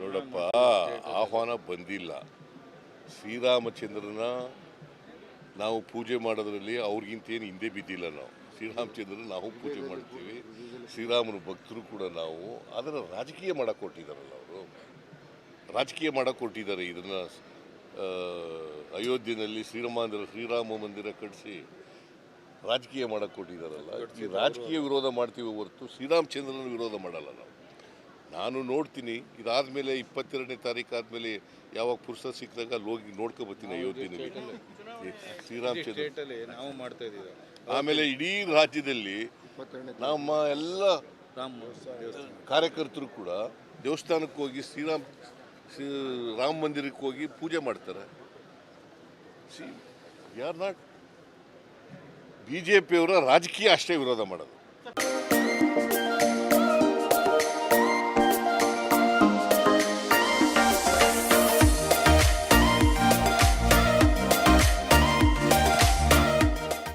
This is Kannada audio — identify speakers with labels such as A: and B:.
A: ನೋಡಪ್ಪ ಆಹ್ವಾನ ಬಂದಿಲ್ಲ. ಶ್ರೀರಾಮಚಂದ್ರನ ನಾವು ಪೂಜೆ ಮಾಡೋದ್ರಲ್ಲಿ ಅವ್ರಿಗಿಂತ ಏನು ಹಿಂದೆ ಬಿದ್ದಿಲ್ಲ ನಾವು. ಶ್ರೀರಾಮಚಂದ್ರನ ನಾವು ಪೂಜೆ ಮಾಡ್ತೀವಿ. ಶ್ರೀರಾಮನ ಭಕ್ತರು ಕೂಡ ನಾವು ಅದನ್ನು ರಾಜಕೀಯ ಮಾಡಕ್ಕೆ ಕೊಟ್ಟಿದ್ದಾರಲ್ಲ ಅವರು. ರಾಜಕೀಯ ಮಾಡಕ್ಕೆ ಕೊಟ್ಟಿದ್ದಾರೆ ಇದನ್ನು ಅಯೋಧ್ಯೆಯಲ್ಲಿ ಶ್ರೀರಾಮ ಶ್ರೀರಾಮ ಮಂದಿರ ಕಟ್ಟಿಸಿ ರಾಜಕೀಯ ಮಾಡಕ್ಕೆ ಕೊಟ್ಟಿದ್ದಾರಲ್ಲ ಈ ರಾಜಕೀಯ ವಿರೋಧ ಮಾಡ್ತೀವಿ ಹೊರತು ಶ್ರೀರಾಮಚಂದ್ರನ ವಿರೋಧ ಮಾಡಲ್ಲ ನಾವು. ನಾನು ನೋಡ್ತೀನಿ ಇದಾದ್ಮೇಲೆ ಇಪ್ಪತ್ತೆರಡನೇ ತಾರೀಕು ಆದ್ಮೇಲೆ ಯಾವಾಗ ಪುರುಷ ಸಿಕ್ಕಿದಾಗ ಅಲ್ಲಿ ಹೋಗಿ ನೋಡ್ಕೊ ಬರ್ತೀನಿ ಅಯೋಧ್ಯೆನಲ್ಲಿ ಶ್ರೀರಾಮಚಂದ್ರ
B: ನಾವು ಮಾಡ್ತಾ ಇದ್ದೀವಿ.
A: ಆಮೇಲೆ ಇಡೀ ರಾಜ್ಯದಲ್ಲಿ ನಮ್ಮ ಎಲ್ಲ ಕಾರ್ಯಕರ್ತರು ಕೂಡ ದೇವಸ್ಥಾನಕ್ಕೆ ಹೋಗಿ ಶ್ರೀರಾಮ್ ಶ್ರೀ ರಾಮ ಮಂದಿರಕ್ಕೆ ಹೋಗಿ ಪೂಜೆ ಮಾಡ್ತಾರೆ. ಸಿ ಯಾರ್ ನಾಟ್ ಬಿ ಜೆ ಪಿಯವರ ರಾಜಕೀಯ ಅಷ್ಟೇ ವಿರೋಧ ಮಾಡೋದು.